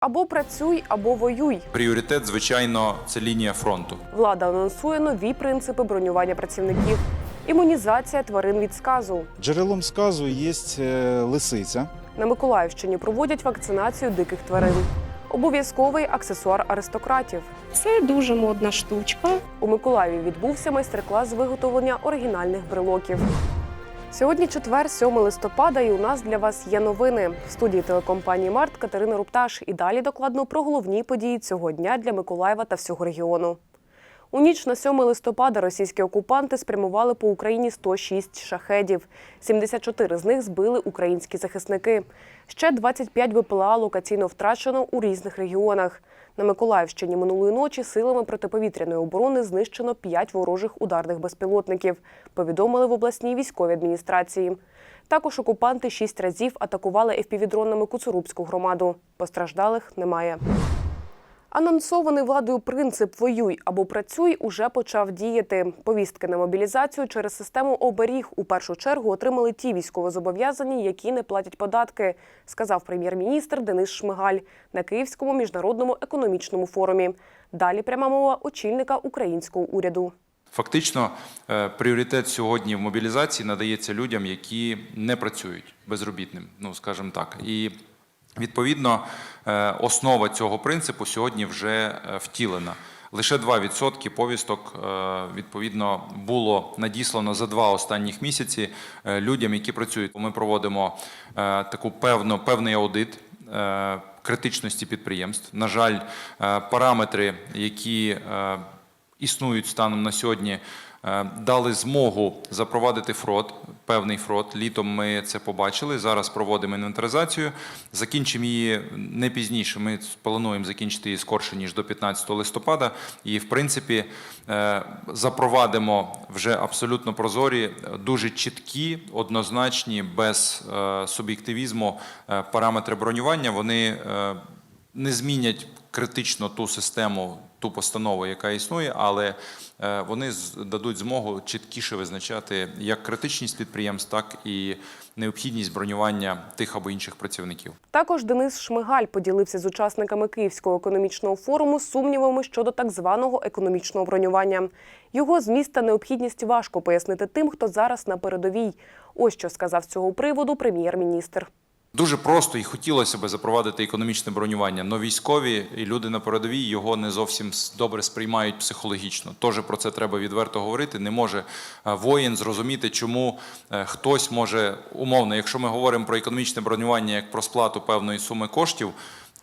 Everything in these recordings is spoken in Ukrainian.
Або працюй, або воюй. Пріоритет, звичайно, це лінія фронту. Влада анонсує нові принципи бронювання працівників. Імунізація тварин від сказу. Джерелом сказу є е, лисиця. На Миколаївщині проводять вакцинацію диких тварин. Обов'язковий аксесуар аристократів. Це дуже модна штучка. У Миколаєві відбувся майстер-клас з виготовлення оригінальних брелоків. Сьогодні четвер, 7 листопада, і у нас для вас є новини. В студії телекомпанії Март Катерина Рупташ. І далі докладно про головні події цього дня для Миколаєва та всього регіону. У ніч на 7 листопада російські окупанти спрямували по Україні 106 шахедів. 74 з них збили українські захисники. Ще 25 БПЛА локаційно втрачено у різних регіонах. На Миколаївщині минулої ночі силами протиповітряної оборони знищено 5 ворожих ударних безпілотників, повідомили в обласній військовій адміністрації. Також окупанти шість разів атакували ФПВ-дронами Куцурубську громаду. Постраждалих немає. Анонсований владою принцип воюй або працюй уже почав діяти. Повістки на мобілізацію через систему оберіг у першу чергу отримали ті військовозобов'язані, які не платять податки, сказав прем'єр-міністр Денис Шмигаль на Київському міжнародному економічному форумі. Далі пряма мова очільника українського уряду. Фактично, е, пріоритет сьогодні в мобілізації надається людям, які не працюють безробітним, ну скажімо так. І відповідно е, основа цього принципу сьогодні вже е, втілена. Лише 2% повісток е, відповідно було надіслано за два останніх місяці людям, які працюють. Ми проводимо таку певну певний аудит. Критичності підприємств. На жаль, параметри, які існують станом на сьогодні, дали змогу запровадити фрод, певний фрод. Літом ми це побачили. Зараз проводимо інвентаризацію. Закінчимо її не пізніше. Ми плануємо закінчити її скорше ніж до 15 листопада. І, в принципі, е, запровадимо вже абсолютно прозорі, дуже чіткі, однозначні, без е, суб'єктивізму е, параметри бронювання. Вони е, не змінять критично ту систему, ту постанову, яка існує, але е, вони дадуть змогу чіткіше визначати як критичність підприємств, так і необхідність бронювання тих або інших працівників. Також Денис Шмигаль поділився з учасниками Київського економічного форуму сумнівами щодо так званого економічного бронювання. Його зміст та необхідність важко пояснити тим, хто зараз на передовій. Ось що сказав з цього приводу прем'єр-міністр. Дуже просто і хотілося б запровадити економічне бронювання. Но військові і люди на передовій його не зовсім добре сприймають психологічно. Тож про це треба відверто говорити. Не може е, воїн зрозуміти, чому е, хтось може умовно, якщо ми говоримо про економічне бронювання як про сплату певної суми коштів.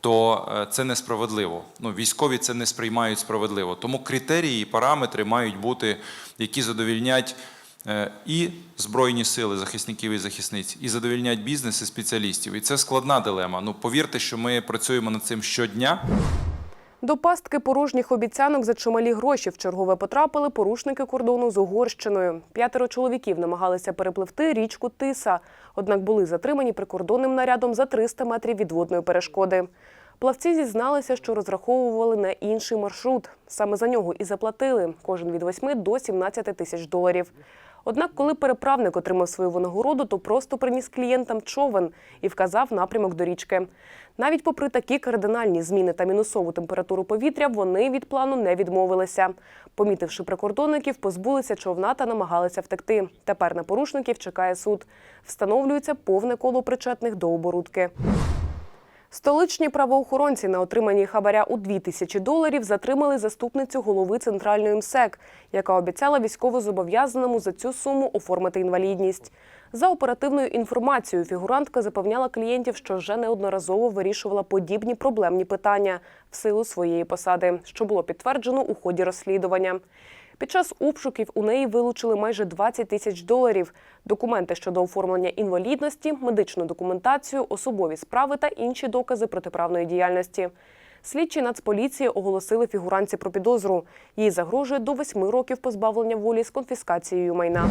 То е, це несправедливо. Ну, військові це не сприймають справедливо. Тому критерії і параметри мають бути, які задовільнять і збройні сили захисників і захисниць, і задовільнять бізнес і спеціалістів. І це складна дилема. Ну повірте, що ми працюємо над цим щодня. До пастки порожніх обіцянок за чималі гроші в чергове потрапили порушники кордону з Угорщиною. П'ятеро чоловіків намагалися перепливти річку Тиса, однак були затримані прикордонним нарядом за 300 метрів від водної перешкоди. Плавці зізналися, що розраховували на інший маршрут. Саме за нього і заплатили кожен від 8 до 17 тисяч доларів. Однак, коли переправник отримав свою винагороду, то просто приніс клієнтам човен і вказав напрямок до річки. Навіть попри такі кардинальні зміни та мінусову температуру повітря, вони від плану не відмовилися. Помітивши прикордонників, позбулися човна та намагалися втекти. Тепер на порушників чекає суд. Встановлюється повне коло причетних до оборудки. Столичні правоохоронці на отриманні хабаря у 2 тисячі доларів затримали заступницю голови центральної МСЕК, яка обіцяла військовозобов'язаному за цю суму оформити інвалідність. За оперативною інформацією, фігурантка запевняла клієнтів, що вже неодноразово вирішувала подібні проблемні питання в силу своєї посади, що було підтверджено у ході розслідування. Під час обшуків у неї вилучили майже 20 тисяч доларів, документи щодо оформлення інвалідності, медичну документацію, особові справи та інші докази протиправної діяльності. Слідчі Нацполіції оголосили фігуранці про підозру. Їй загрожує до восьми років позбавлення волі з конфіскацією майна.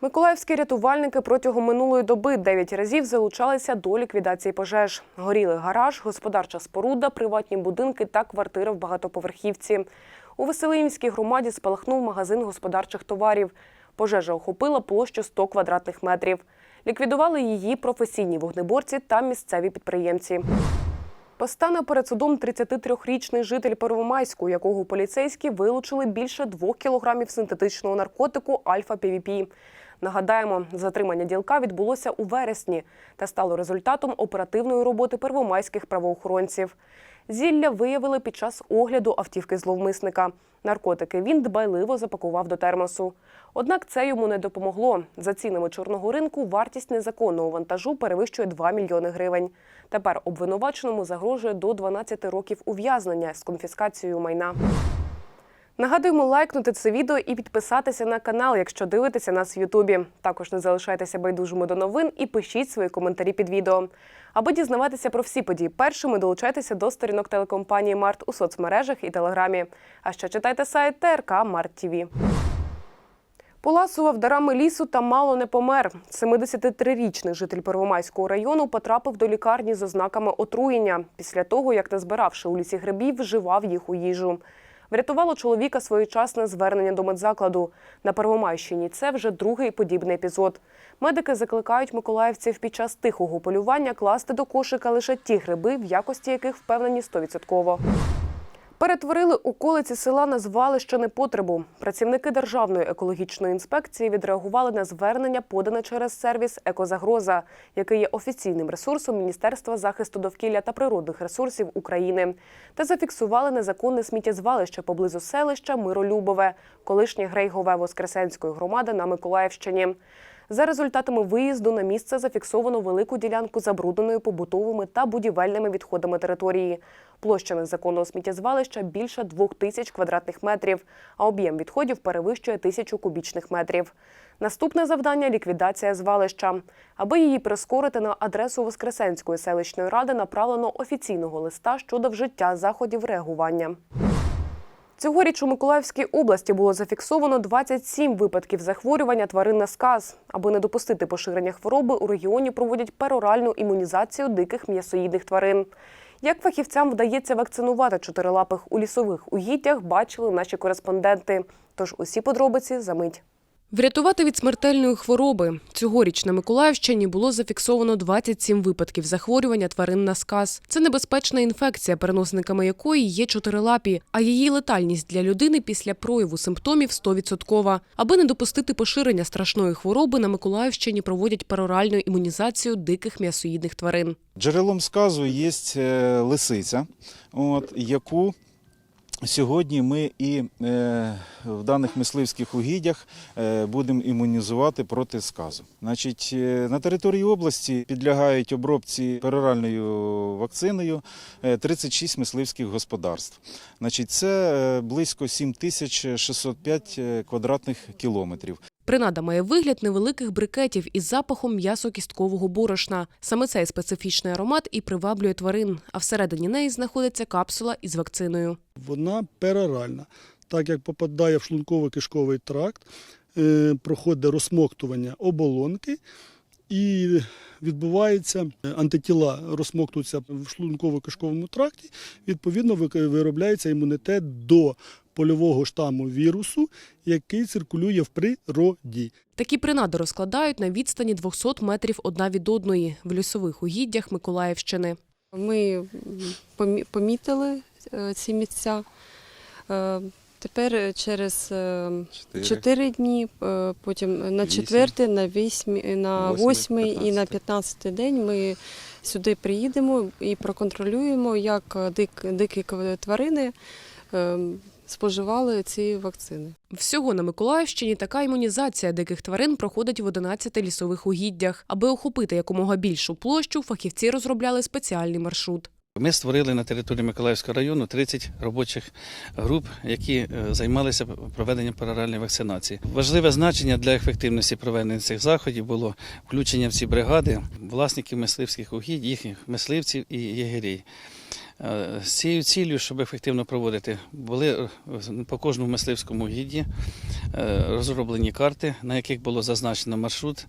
Миколаївські рятувальники протягом минулої доби дев'ять разів залучалися до ліквідації пожеж. Горіли гараж, господарча споруда, приватні будинки та квартири в багатоповерхівці. У Веселинівській громаді спалахнув магазин господарчих товарів. Пожежа охопила площу 100 квадратних метрів. Ліквідували її професійні вогнеборці та місцеві підприємці. Постане перед судом 33-річний житель Первомайську, якого поліцейські вилучили більше двох кілограмів синтетичного наркотику альфа-півіпі. Нагадаємо, затримання ділка відбулося у вересні та стало результатом оперативної роботи первомайських правоохоронців. Зілля виявили під час огляду автівки зловмисника. Наркотики він дбайливо запакував до термосу. Однак це йому не допомогло. За цінами чорного ринку вартість незаконного вантажу перевищує 2 мільйони гривень. Тепер обвинуваченому загрожує до 12 років ув'язнення з конфіскацією майна. Нагадуємо лайкнути це відео і підписатися на канал, якщо дивитеся нас в Ютубі. Також не залишайтеся байдужими до новин і пишіть свої коментарі під відео. Аби дізнаватися про всі події першими, долучайтеся до сторінок телекомпанії Март у соцмережах і телеграмі. А ще читайте сайт ТРК Март ТІВІ. Поласував дарами лісу та мало не помер. 73-річний житель Первомайського району потрапив до лікарні з ознаками отруєння після того, як назбиравши у лісі грибів, вживав їх у їжу. Врятувало чоловіка своєчасне звернення до медзакладу. На Первомайщині це вже другий подібний епізод. Медики закликають миколаївців під час тихого полювання класти до кошика лише ті гриби, в якості яких впевнені 100%. Перетворили околиці села на звалище непотребу. Працівники Державної екологічної інспекції відреагували на звернення, подане через сервіс Екозагроза, який є офіційним ресурсом Міністерства захисту довкілля та природних ресурсів України, та зафіксували незаконне сміттєзвалище поблизу селища Миролюбове, колишнє Грейгове Воскресенської громади на Миколаївщині. За результатами виїзду на місце зафіксовано велику ділянку забрудненої побутовими та будівельними відходами території. Площа незаконного сміттєзвалища більше двох тисяч квадратних метрів, а об'єм відходів перевищує тисячу кубічних метрів. Наступне завдання ліквідація звалища. Аби її прискорити на адресу Воскресенської селищної ради направлено офіційного листа щодо вжиття заходів реагування. Цьогоріч у Миколаївській області було зафіксовано 27 випадків захворювання тварин на сказ. Аби не допустити поширення хвороби, у регіоні проводять пероральну імунізацію диких м'ясоїдних тварин. Як фахівцям вдається вакцинувати чотирилапих у лісових угіддях, бачили наші кореспонденти. Тож усі подробиці за мить. Врятувати від смертельної хвороби цьогоріч на Миколаївщині було зафіксовано 27 випадків захворювання тварин на сказ. Це небезпечна інфекція, переносниками якої є чотирилапі, а її летальність для людини після прояву симптомів 100%. Аби не допустити поширення страшної хвороби, на Миколаївщині проводять пероральну імунізацію диких м'ясоїдних тварин. Джерелом сказу є е, лисиця, от, яку сьогодні ми і е, в даних мисливських угіддях е, будемо імунізувати проти сказу. Значить, е, на території області підлягають обробці пероральною вакциною е, 36 мисливських господарств. Значить, це близько 7605 е, квадратних кілометрів. Принада має вигляд невеликих брикетів із запахом м'ясо-кісткового борошна. Саме цей специфічний аромат і приваблює тварин, а всередині неї знаходиться капсула із вакциною. Вона пероральна. Так як попадає в шлунково-кишковий тракт, е, проходить розсмоктування оболонки і відбувається е, антитіла розсмоктуються в шлунково-кишковому тракті. Відповідно, виробляється імунітет до польового штаму вірусу, який циркулює в природі. Такі принади розкладають на відстані 200 метрів одна від одної в лісових угіддях Миколаївщини. Ми помітили е, ці місця. Е, Тепер через е, чотири дні, е, потім на четвертий, на на Восьмий, восьмий і на п'ятнадцятий. п'ятнадцятий день ми сюди приїдемо і проконтролюємо, як дик, дикі тварини е, споживали ці вакцини. Всього на Миколаївщині така імунізація диких тварин проходить в 11 лісових угіддях. Аби охопити якомога більшу площу, фахівці розробляли спеціальний маршрут. Ми створили на території Миколаївського району 30 робочих груп, які е, займалися проведенням паралельної вакцинації. Важливе значення для ефективності проведення цих заходів було включення в ці бригади власників мисливських угідь, їхніх мисливців і єгерій. Е, З цією ціллю, щоб ефективно проводити, були е, по кожному мисливському угідді е, розроблені карти, на яких було зазначено маршрут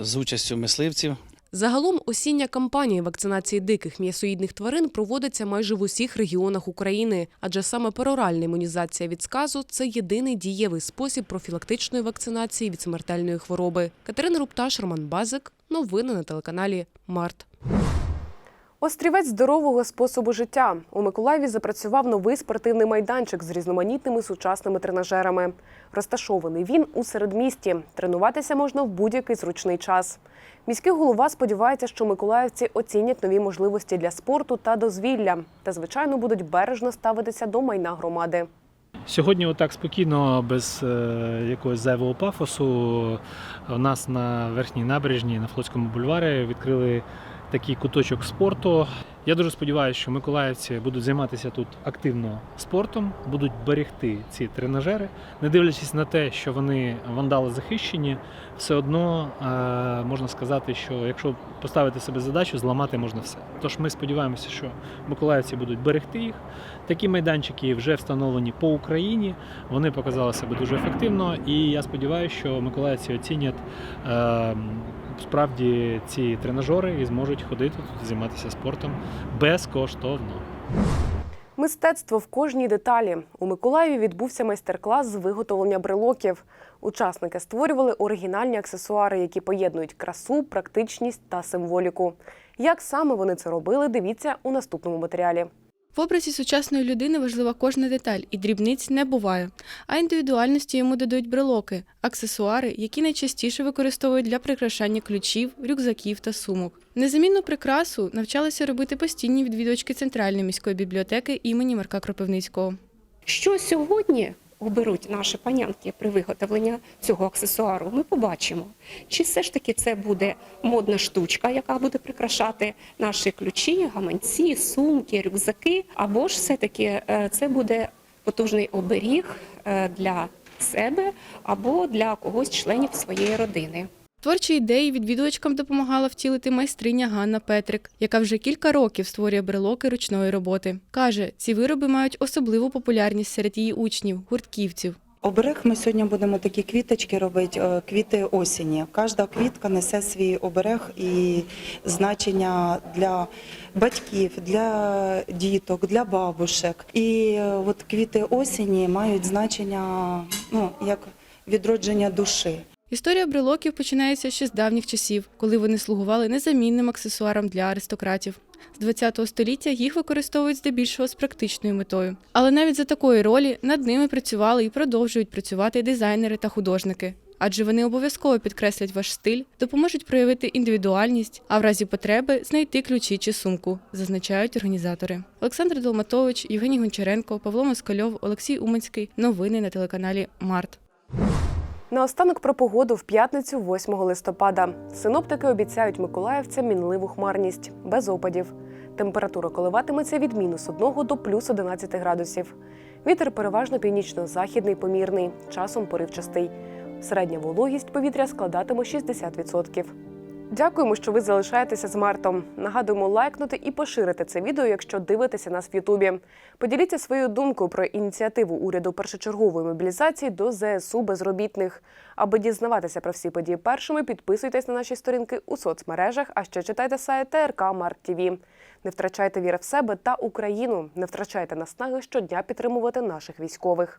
з участю мисливців. Загалом осіння кампанія вакцинації диких м'ясоїдних тварин проводиться майже в усіх регіонах України, адже саме пероральна імунізація від сказу це єдиний дієвий спосіб профілактичної вакцинації від смертельної хвороби. Катерина Рупташ, Роман Базик. Новини на телеканалі Март. Острівець здорового способу життя. У Миколаєві запрацював новий спортивний майданчик з різноманітними сучасними тренажерами. Розташований він у середмісті. Тренуватися можна в будь-який зручний час. Міський голова сподівається, що миколаївці оцінять нові можливості для спорту та дозвілля та, звичайно, будуть бережно ставитися до майна громади. Сьогодні, отак спокійно, без е, якогось зайвого пафосу, у нас на верхній набережній на Флотському бульварі відкрили такий куточок спорту. Я дуже сподіваюся, що миколаївці будуть займатися тут активно спортом, будуть берегти ці тренажери, не дивлячись на те, що вони вандали захищені, все одно е, можна сказати, що якщо поставити себе задачу, зламати можна все. Тож ми сподіваємося, що миколаївці будуть берегти їх. Такі майданчики вже встановлені по Україні. Вони показали себе дуже ефективно, і я сподіваюся, що миколаївці оцінять е, справді ці тренажери і зможуть ходити тут займатися спортом безкоштовно. Мистецтво в кожній деталі. У Миколаєві відбувся майстер-клас з виготовлення брелоків. Учасники створювали оригінальні аксесуари, які поєднують красу, практичність та символіку. Як саме вони це робили, дивіться у наступному матеріалі. В образі сучасної людини важлива кожна деталь, і дрібниць не буває. А індивідуальності йому додають брелоки, аксесуари, які найчастіше використовують для прикрашання ключів, рюкзаків та сумок. Незамінну прикрасу навчалися робити постійні відвідувачки Центральної міської бібліотеки імені Марка Кропивницького. Що сьогодні оберуть наші панянки при виготовленні цього аксесуару, ми побачимо. Чи все ж таки це буде модна штучка, яка буде прикрашати наші ключі, гаманці, сумки, рюкзаки, або ж все-таки е, це буде потужний оберіг е, для себе або для когось членів своєї родини. Творчі ідеї відвідувачкам допомагала втілити майстриня Ганна Петрик, яка вже кілька років створює брелоки ручної роботи. Каже, ці вироби мають особливу популярність серед її учнів, гуртківців. Оберег ми сьогодні будемо такі квіточки робити, е, квіти осені. Кожна квітка несе свій оберег і значення для батьків, для діток, для бабушек. І е, от квіти осені мають значення ну, як відродження душі. Історія брелоків починається ще з давніх часів, коли вони слугували незамінним аксесуаром для аристократів. З ХХ століття їх використовують здебільшого з практичною метою. Але навіть за такої ролі над ними працювали і продовжують працювати дизайнери та художники. Адже вони обов'язково підкреслять ваш стиль, допоможуть проявити індивідуальність, а в разі потреби знайти ключі чи сумку, зазначають організатори. Олександр Долматович, Євгеній Гончаренко, Павло Москальов, Олексій Уманський. Новини на телеканалі Март. Наостанок про погоду в п'ятницю, 8 листопада. Синоптики обіцяють миколаївцям мінливу хмарність без опадів. Температура коливатиметься від мінус 1 до плюс 11 градусів. Вітер переважно північно-західний помірний, часом поривчастий. Середня вологість повітря складатиме 60%. Дякуємо, що ви залишаєтеся з Мартом. Нагадуємо лайкнути і поширити це відео, якщо дивитеся нас в Ютубі. Поділіться своєю думкою про ініціативу уряду першочергової мобілізації до ЗСУ безробітних. Аби дізнаватися про всі події першими, підписуйтесь на наші сторінки у соцмережах, а ще читайте сайт ТРК Март ТВ. Не втрачайте віри в себе та Україну. Не втрачайте наснаги щодня підтримувати наших військових.